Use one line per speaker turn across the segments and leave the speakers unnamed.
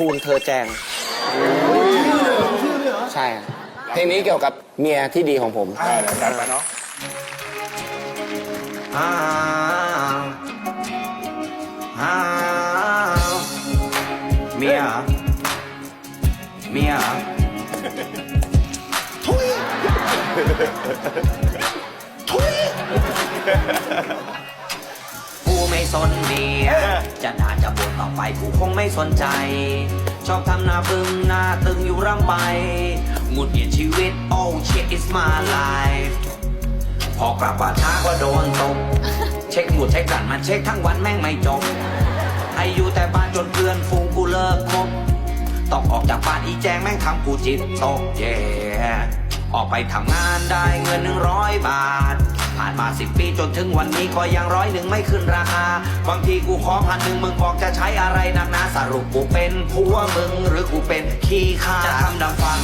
ทูลเธอแจงใช่ครับเพลงนี้เกี่ยวกับเมียที่ดีของผม
ได้เลยจัดไปเนาะ
อ้าวอ้าวเมียเมียกูไม่สนเไปกูคงไม่สนใจ ชอบทำหน้าบึ้งหน้าตึงอยู่ร่ำไปหงุดหงิดชีวิต oh shit is my life พอกลับว่าช้าก็โดนตบเช็คหมุดเช็คกันมันเช็คทั้งวันแม่งไม่จบให้อยู่แต่บ้านจนเพื่อนฟูงกูเลิกคบต้องออกจากบ้านอีแจงแม่งทำกูจิตตกเย่ออกไปทำงานได้เงินหนึ่งร้อยบาทานมาสิบปีจนถึงวันนี้ก็ยังร้อยหนึ่งไม่ขึ้นราคา บางทีกูขอพันหนึ่งมึงบอกจะใช้อะไรนักหนาสรุปกูเป็นผัวมึงหรือกูเป็นขี้ข้าจะทำดังฟัง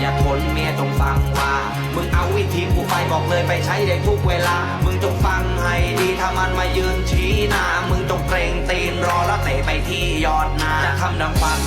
อย่าทนเมียจงฟังว่า มึงเอาวิธีกูไปบอกเลยไปใช้ได้ทุกเวลา มึงจงฟังให้ดีถ้ามันมายืนชี้หน้ามึงจงเกรงตีนรอแล้วเตะไปที่ยอดหน้าจะทำดังฟัง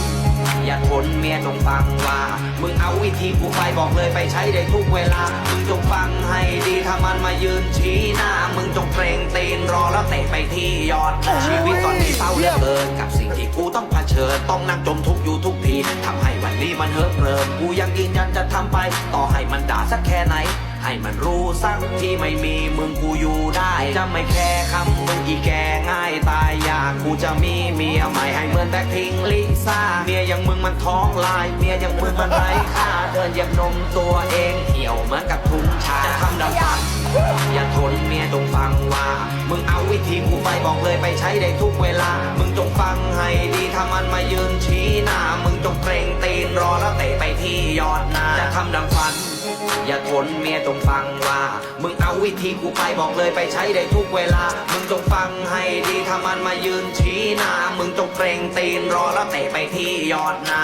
อย่าทนเมียจงฟังว่า มึงเอาวิธีกูไปบอกเลยไปใช้ได้ทุกเวลา มึงจงฟังให้ดีถ้ามันมายืนชี้หน้า มึงจงเกรงตีนรอแล้วเตะไปที่ยอด ชีวิตตอนนี้เศร้าเหลือเกินกับสิ่งที่กูต้องเผชิญ ต้องนั่งจมทุกข์อยู่ทุกทีทำให้วันนี้มันเฮิร์เริมกูยังยืนยันจะทำไป ต่อให้มันด่าสักแค่ไหน ให้มันรู้สักที่ไม่มีมึงกูอยู่ได้ จะไม่แค่คำมึงอีแกง่ายตายอยากกูจะมีเมียใหม่ให้เหมือนแบ็คพิงลิซ่าเมียอย่างมึงมันท้องลาย เมียอย่างมึงมันไร้ค่าเดินเหยียบนมตัวเองเหี่ยวเหมือนกับถุงชาจะทำดังฟังอย่าทนเมียจงฟังว่า มึงเอาวิธีกูไปบอกเลยไปใช้ได้ทุกเวลามึง นเมียจงฟังว่า มึงเอาวิธีกูไปบอกเลยไปใช้ได้ทุกเวลา มึงจงฟังให้ดีถ้ามันมายืนชี้หน้า มึงจงเกรงตีนรอแล้วเตะไปที่ยอดหน้า